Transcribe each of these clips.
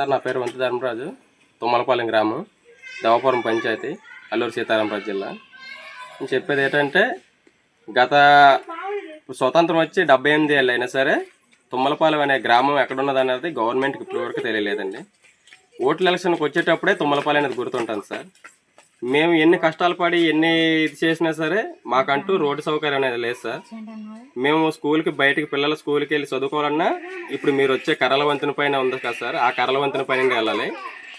Sir నా పేరు వంత ధర్మరాజు. తుమ్మలపాలెం గ్రామం దవపురం పంచాయతీ అల్లూరు సీతారామరాజు జిల్లా. నేను చెప్పేది ఏంటంటే గత స్వతంత్రం వచ్చి డెబ్బై ఎనిమిది ఏళ్ళు అయినా సరే తుమ్మలపాలెం అనే గ్రామం ఎక్కడున్నది అనేది గవర్నమెంట్కి ఇప్పటివరకు తెలియలేదండి. ఓట్ల ఎలక్షన్కి వచ్చేటప్పుడే తుమ్మలపాలెం అనేది గుర్తుంటాను సార్. మేము ఎన్ని కష్టాలు పడి ఎన్ని ఇది చేసినా సరే మాకంటూ రోడ్డు సౌకర్యం అనేది లేదు సార్. మేము స్కూల్కి బయటికి పిల్లల స్కూల్కి వెళ్ళి చదువుకోవాలన్నా ఇప్పుడు మీరు వచ్చే కర్రల వంతెన పైన ఉంది కదా సార్ ఆ కర్రల వంతెన పైన వెళ్ళాలి.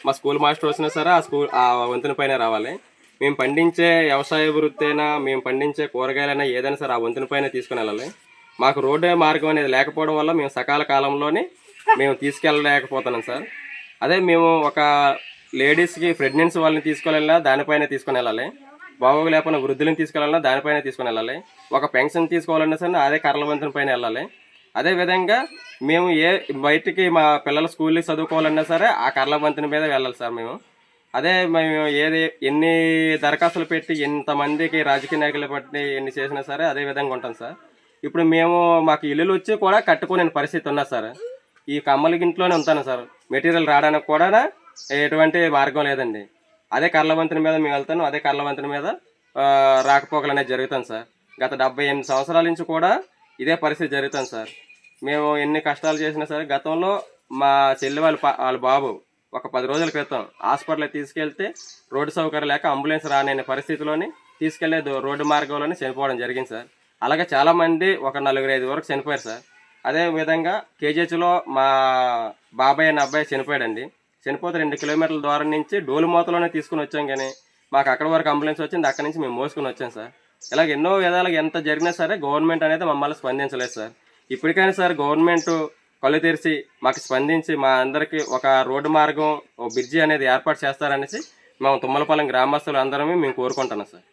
మా స్కూల్ మాస్టర్ వచ్చినా సరే ఆ స్కూల్ ఆ వంతెన పైన రావాలి. మేము పండించే వ్యవసాయ వృత్తి అయినా మేము పండించే కూరగాయలైనా ఏదైనా సరే ఆ వంతెన పైన తీసుకుని వెళ్ళాలి. మాకు రోడ్డు మార్గం అనేది లేకపోవడం వల్ల మేము సకాల కాలంలోనే మేము తీసుకెళ్ళలేకపోతున్నాం సార్. అదే మేము ఒక లేడీస్కి ప్రెగ్నెన్సీ వాళ్ళని తీసుకెళ్ళాలన్నా దానిపైన తీసుకుని వెళ్ళాలి. బాబు లేకపోయినా వృద్ధులను తీసుకెళ్ళాలన్నా దానిపైన తీసుకుని వెళ్ళాలి. ఒక పెన్షన్ తీసుకోవాలన్నా సరే అదే కర్రల పైన వెళ్ళాలి. అదే విధంగా మేము ఏ బయటికి మా పిల్లల స్కూల్కి చదువుకోవాలన్నా సరే ఆ కర్రల మీద వెళ్ళాలి సార్ మేము. అదే మేము ఏది ఎన్ని దరఖాస్తులు పెట్టి ఎంతమందికి రాజకీయ నాయకులు పట్టి ఎన్ని చేసినా సరే అదే విధంగా ఉంటాం సార్. ఇప్పుడు మేము మాకు ఇల్లులు వచ్చి కూడా కట్టుకోలేని పరిస్థితి ఉన్నా సార్. ఈ కమ్మలకి ఇంట్లోనే ఉంటాను సార్. మెటీరియల్ రావడానికి కూడా ఎటువంటి మార్గం లేదండి. అదే కర్ల మీద మేము వెళ్తాను అదే కర్ల మీద రాకపోకలు అనేది జరుగుతాం సార్. గత డెబ్బై ఎనిమిది సంవత్సరాల నుంచి కూడా ఇదే పరిస్థితి జరుగుతుంది సార్. మేము ఎన్ని కష్టాలు చేసినా సరే గతంలో మా చెల్లి వాళ్ళ పా- వాళ్ళ బాబు ఒక పది రోజుల క్రితం హాస్పిటల్కి తీసుకెళ్తే రోడ్డు సౌకర్యం లేక అంబులెన్స్ రాని పరిస్థితిలోని తీసుకెళ్ళే రోడ్డు మార్గంలోనే చనిపోవడం జరిగింది సార్. అలాగే చాలా మంది ఒక నలుగురు ఐదు వరకు చనిపోయారు సార్. అదే విధంగా కేజీహెచ్లో మా బాబాయ్ అనే అబ్బాయి చనిపోయాడండి. చనిపోతే రెండు కిలోమీటర్ల దూరం నుంచి డోలుమూతలోనే తీసుకుని వచ్చాం కానీ మాకు అక్కడ వరకు అంబులెన్స్ వచ్చింది అక్కడ నుంచి మేము మోసుకుని వచ్చాం సార్. ఇలాగ ఎన్నో విధాలుగా ఎంత జరిగినా సరే గవర్నమెంట్ అనేది మమ్మల్ని స్పందించలేదు సార్. ఇప్పటికైనా సార్ గవర్నమెంట్ కళ్ళు తెరిచి మాకు స్పందించి మా అందరికీ ఒక రోడ్డు మార్గం ఓ బ్రిడ్జి అనేది ఏర్పాటు చేస్తారనేసి మేము తుమ్మలపాలెం గ్రామస్తులు అందరమే మేము కోరుకుంటున్నాం సార్.